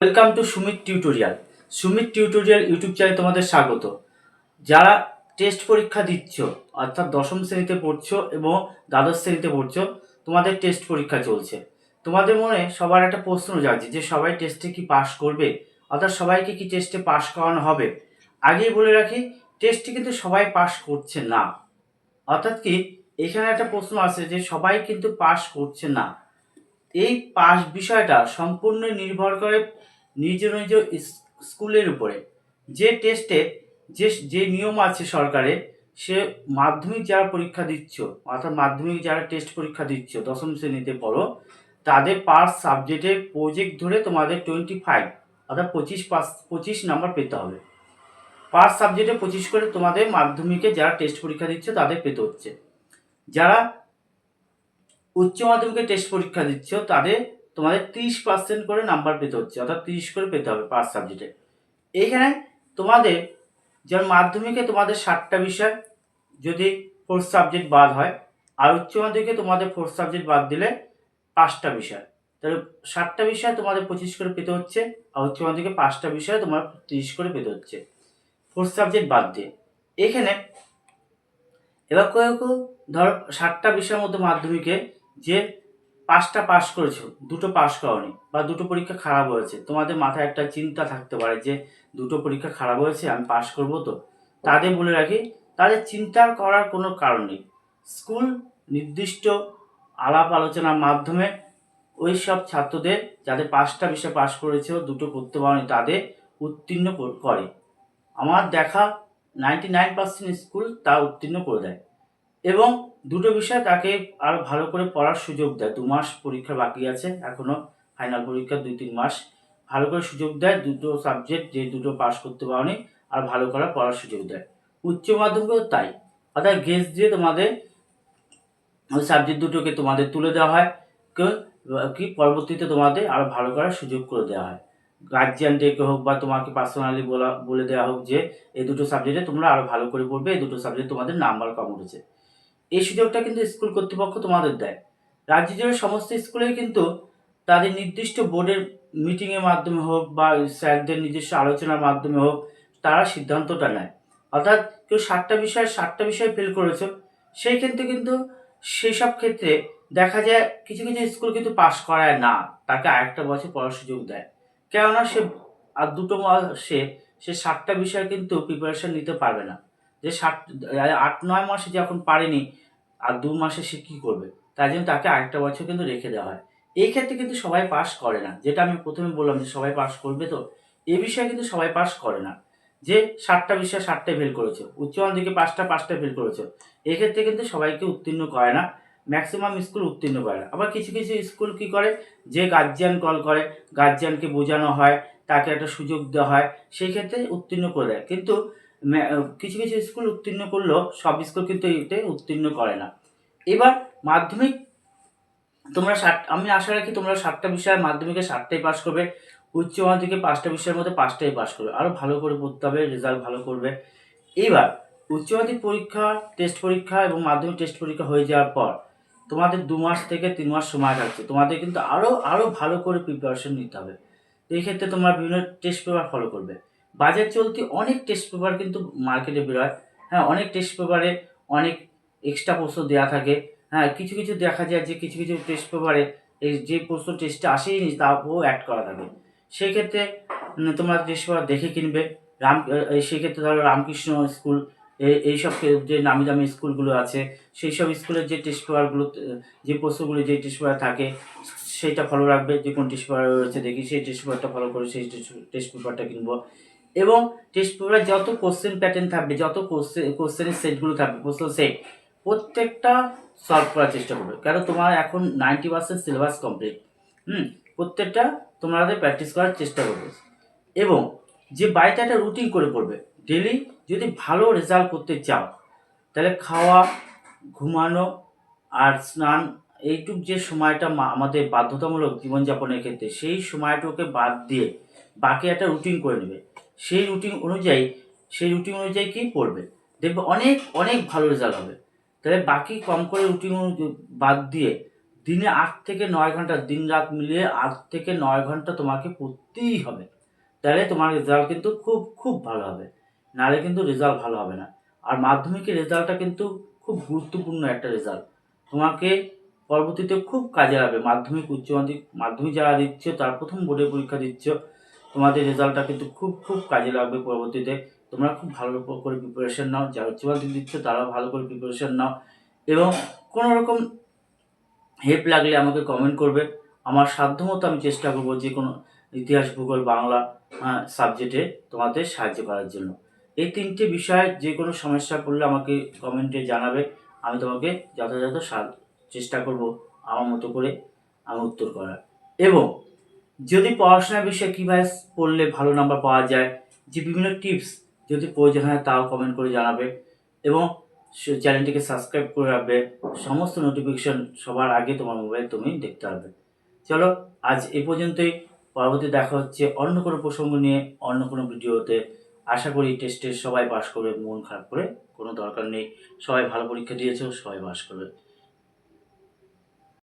Welcome to Sumit tutorial Sumit tutorial YouTube চ্যানেলে তোমাদের স্বাগত। যারা টেস্ট পরীক্ষা দিচ্ছ, অর্থাৎ দশম শ্রেণীতে পড়ছো এবং দ্বাদশ শ্রেণীতে পড়ছো, তোমাদের টেস্ট পরীক্ষা চলছে। তোমাদের মনে সবার একটা প্রশ্ন যাচ্ছে যে, সবাই টেস্টে কি পাশ করবে? অর্থাৎ সবাইকে কি টেস্টে পাশ করানো হবে? আগেই বলে রাখি টেস্টে কিন্তু সবাই পাশ করছে না। অর্থাৎ কি, এখানে একটা প্রশ্ন আছে যে, সবাই কিন্তু পাশ করছে না। এই পাস বিষয়টা সম্পূর্ণ নির্ভর করে নিজ নিজ স্কুলের উপরে। যে টেস্টে যে যে নিয়ম আছে সরকারের, সে মাধ্যমিক যারা পরীক্ষা দিচ্ছ, অর্থাৎ মাধ্যমিক যারা টেস্ট পরীক্ষা দিচ্ছ, দশম শ্রেণীতে পড়ো, তাদের পার সাবজেক্টের প্রজেক্ট ধরে তোমাদের টোয়েন্টি ফাইভ অর্থাৎ পঁচিশ পাস পঁচিশ নাম্বার পেতে হবে। পার সাবজেক্টে পঁচিশ করে তোমাদের মাধ্যমিকে যারা টেস্ট পরীক্ষা দিচ্ছে, তাদের পেতে হচ্ছে। যারা উচ্চ মাধ্যমিকে টেস্ট পরীক্ষা দিচ্ছ তাদের তোমাদের তিরিশ পার্সেন্ট করে নাম্বার পেতে হচ্ছে, অর্থাৎ তিরিশ করে পেতে হবে পাঁচ সাবজেক্টে এইখানে তোমাদের যেমন মাধ্যমিকে তোমাদের ষাটটা বিষয় যদি ফোর্থ সাবজেক্ট বাদ হয়, আর উচ্চ মাধ্যমিকে তোমাদের ফোর্থ সাবজেক্ট বাদ দিলে পাঁচটা বিষয়। তাহলে ষাটটা বিষয় তোমাদের পঁচিশ করে পেতে হচ্ছে, আর উচ্চ মাধ্যমিকে পাঁচটা বিষয় তোমার তিরিশ করে পেতে হচ্ছে ফোর্থ সাবজেক্ট বাদ দিয়ে। এখানে এবার কেউ কেউ ধরো ষাটটা বিষয়ের মধ্যে মাধ্যমিকে যে পাঁচটা পাস করেছ, দুটো পাস করনি, বা দুটো পরীক্ষা খারাপ হয়েছে। তোমাদের মাথায় একটা চিন্তা থাকতে পারে যে, দুটো পরীক্ষা খারাপ হয়েছে, আমি পাস করব তো? তাদের বলে রাখি, তাদের চিন্তার করার কোনো কারণ নেই। স্কুল নির্দিষ্ট আলাপ আলোচনার মাধ্যমে ওই সব ছাত্রদের যাদের পাঁচটা বিষয় পাস করেছে দুটো করতে পারেনি, তাদের উত্তীর্ণ করে আমার দেখা নাইনটি নাইন পার্সেন্ট স্কুল তা উত্তীর্ণ করে দেয়। এবং দুটো বিষয় তাকে আরও ভালো করে পড়ার সুযোগ দেয়। দু মাস পরীক্ষা বাকি আছে এখনও ফাইনাল পরীক্ষা দুই তিন মাস। ভালো করে সুযোগ দেয় দুটো সাবজেক্ট যে দুটো পাস করতে পারোনি, আর ভালো করে পড়ার সুযোগ দেয়। উচ্চ মাধ্যমিকেও তাই। অর্থাৎ গেস দিয়ে তোমাদের ওই সাবজেক্ট দুটোকে তোমাদের তুলে দেওয়া হয় কেউ- কি পরবর্তীতে তোমাদের আরও ভালো করার সুযোগ করে দেওয়া হয়। গার্জিয়ান ডেকে হোক বা তোমাকে পার্সোনালি বলা, বলে দেওয়া হোক যে, এই দুটো সাবজেক্টে তোমরা আরও ভালো করে পড়বে, এই দুটো সাবজেক্ট তোমাদের নাম্বার কম উঠেছে। এই সুযোগটা কিন্তু স্কুল কর্তৃপক্ষ তোমাদের দেয়। রাজ্য জুড়ে সমস্ত স্কুলেই কিন্তু তাদের নির্দিষ্ট বোর্ডের মিটিংয়ের মাধ্যমে হোক বা স্যারদের নিজস্ব আলোচনার মাধ্যমে হোক, তারা সিদ্ধান্তটা নেয়। অর্থাৎ কেউ সাতটা বিষয় সাতটা বিষয় ফেল করেছ সেই ক্ষেত্রে কিন্তু সেই সব ক্ষেত্রে দেখা যায় কিছু কিছু স্কুল কিন্তু পাশ করায় না, তাকে আরেকটা বছর পড়ার সুযোগ দেয়। কেননা সে আর দুটো মাসে সে সাতটা বিষয় কিন্তু প্রিপারেশন নিতে পারবে না। যে ষাট আট, নয় মাসে যখন পারেনি, আর দু মাসে সে কী করবে? তাই জন্য তাকে আরেকটা বছর কিন্তু রেখে দেওয়া হয়। এই ক্ষেত্রে কিন্তু সবাই পাস করে না। যেটা আমি প্রথমে বললাম যে সবাই পাস করবে তো, এ বিষয়ে কিন্তু সবাই পাস করে না। যে ষাটটা বিষয় ষাটটায় ফেল করেছে, উচ্চ মাধ্যমিকে পাঁচটা পাঁচটা ফেল করেছে এক্ষেত্রে কিন্তু সবাইকে উত্তীর্ণ করে না। ম্যাক্সিমাম স্কুল উত্তীর্ণ করে না। আবার কিছু কিছু স্কুল কি করে? যে গার্জিয়ান কল করে গার্জিয়ানকে বোঝানো হয়, তাকে একটা সুযোগ দেওয়া হয়, সেই ক্ষেত্রে উত্তীর্ণ করে দেয়। কিন্তু কিছু কিছু স্কুল উত্তীর্ণ করলেও সব স্কুল কিন্তু এতে উত্তীর্ণ করে না। এবার মাধ্যমিক, তোমরা ষাট আমি আশা রাখি তোমরা সাতটা বিষয় মাধ্যমিকে সাতটাই পাশ করবে, উচ্চ মাধ্যমিকে পাঁচটা বিষয়ের মধ্যে পাঁচটাই পাশ করবে। আরও ভালো করে পড়তে হবে রেজাল্ট ভালো করবে। এবার, উচ্চ মাধ্যমিক পরীক্ষা টেস্ট পরীক্ষা এবং মাধ্যমিক টেস্ট পরীক্ষা হয়ে যাওয়ার পর, তোমাদের দু মাস থেকে তিন মাস সময় থাকছে তোমাদের কিন্তু আরও আরও ভালো করে প্রিপারেশন নিতে হবে। এই ক্ষেত্রে তোমরা বিভিন্ন টেস্ট পেপার ফলো করবে। বাজার চলতি অনেক টেস্ট পেপার কিন্তু মার্কেটে বেরোয়। হ্যাঁ অনেক টেস্ট পেপারে অনেক এক্সট্রা প্রশ্ন দেওয়া থাকে। হ্যাঁ কিছু কিছু দেখা যায় যে কিছু কিছু টেস্ট পেপারে এই যে প্রশ্ন টেস্টে আসেইনি তাও অ্যাড করা থাকে। সেক্ষেত্রে তোমরা টেস্ট পেপার দেখে কিনবে। রাম সেক্ষেত্রে ধরো রামকৃষ্ণ স্কুল এইসব যে নামি দামি স্কুলগুলো আছে সেই সব স্কুলের যে টেস্ট পেপারগুলো যে প্রশ্নগুলো যে টেস্ট পেপার থাকে, সেইটা ফলো রাখবে। যে কোন টেস্ট পেপার রয়েছে দেখি, সেই টেস্ট পেপারটা ফলো করে সেই টেস্ট পেপারটা কিনবো। এবং টেস্ট পেপারে যত কোশ্চেন প্যাটার্ন থাকবে, যত কোশ্চেন কোশ্চেনের সেটগুলো থাকবে প্রশ্ন সেট প্রত্যেকটা সলভ করার চেষ্টা করবে। কারণ তোমার এখন নাইনটি পার্সেন্ট সিলেবাস কমপ্লিট হুম? প্রত্যেকটা তোমাদের প্র্যাকটিস করার চেষ্টা করবে। এবং যে বাড়িতে একটা রুটিন করে পড়বে ডেলি যদি ভালো রেজাল্ট করতে চাও, তাহলে খাওয়া, ঘুমানো আর স্নান, এইটুক যে সময়টা আমাদের বাধ্যতামূলক জীবনযাপনের ক্ষেত্রে, সেই সময়টুকে বাদ দিয়ে বাকি একটা রুটিন করে নেবে। সেই রুটিন অনুযায়ী, সেই রুটিন অনুযায়ী কি পড়বে দেখবে অনেক অনেক ভালো রেজাল্ট হবে। তাহলে বাকি কম করে রুটিন বাদ দিয়ে দিনে আট থেকে নয় ঘণ্টা, দিন রাত মিলিয়ে আট থেকে নয় ঘণ্টা তোমাকে পড়তেই হবে। তাহলে তোমার রেজাল্ট কিন্তু খুব খুব ভালো হবে। নাহলে কিন্তু রেজাল্ট ভালো হবে না। আর মাধ্যমিকের রেজাল্টটা কিন্তু খুব গুরুত্বপূর্ণ একটা রেজাল্ট তোমাকে পরবর্তীতে খুব কাজে লাগবে। মাধ্যমিক, উচ্চ মাধ্যমিক মাধ্যমিক যারা দিচ্ছ, তার প্রথম বোর্ডের পরীক্ষা দিচ্ছ তোমাদের রেজাল্টটা কিন্তু খুব খুব কাজে লাগবে পরবর্তীতে। তোমরা খুব ভালো করে প্রিপারেশন নাও, যারা উচ্চ মাধ্যমিক দিচ্ছ তারাও ভালো করে প্রিপারেশন নাও। এবং কোনো রকম হেল্প লাগলে আমাকে কমেন্ট করবে। আমার সাধ্যমতো আমি চেষ্টা করব যে কোনো ইতিহাস, ভূগোল, বাংলা সাবজেক্টে তোমাদের সাহায্য করার জন্য। এই তিনটে বিষয়ে যে কোনো সমস্যা পড়লে আমাকে কমেন্টে জানাবে। আমি তোমাকে যথাযথ চেষ্টা করব আমার মতো করে আমি উত্তর করার। এবং যদি পড়াশোনার বিষয়ে কীভাবে পড়লে ভালো নাম্বার পাওয়া যায়, যে বিভিন্ন টিপস যদি প্রয়োজন হয় তাও কমেন্ট করে জানাবে এবং চ্যানেলটিকে সাবস্ক্রাইব করে রাখবে। সমস্ত নোটিফিকেশন সবার আগে তোমার মোবাইল তুমি দেখতে পারবে। চলো, আজ এ পর্যন্তই। পরবর্তী দেখা হচ্ছে অন্য কোনো প্রসঙ্গ নিয়ে, অন্য কোনো ভিডিওতে। আশা করি টেস্টে সবাই পাশ করবে, মন খারাপ করে কোনো দরকার নেই। সবাই ভালো পরীক্ষা দিয়েছ, সবাই পাশ করবে।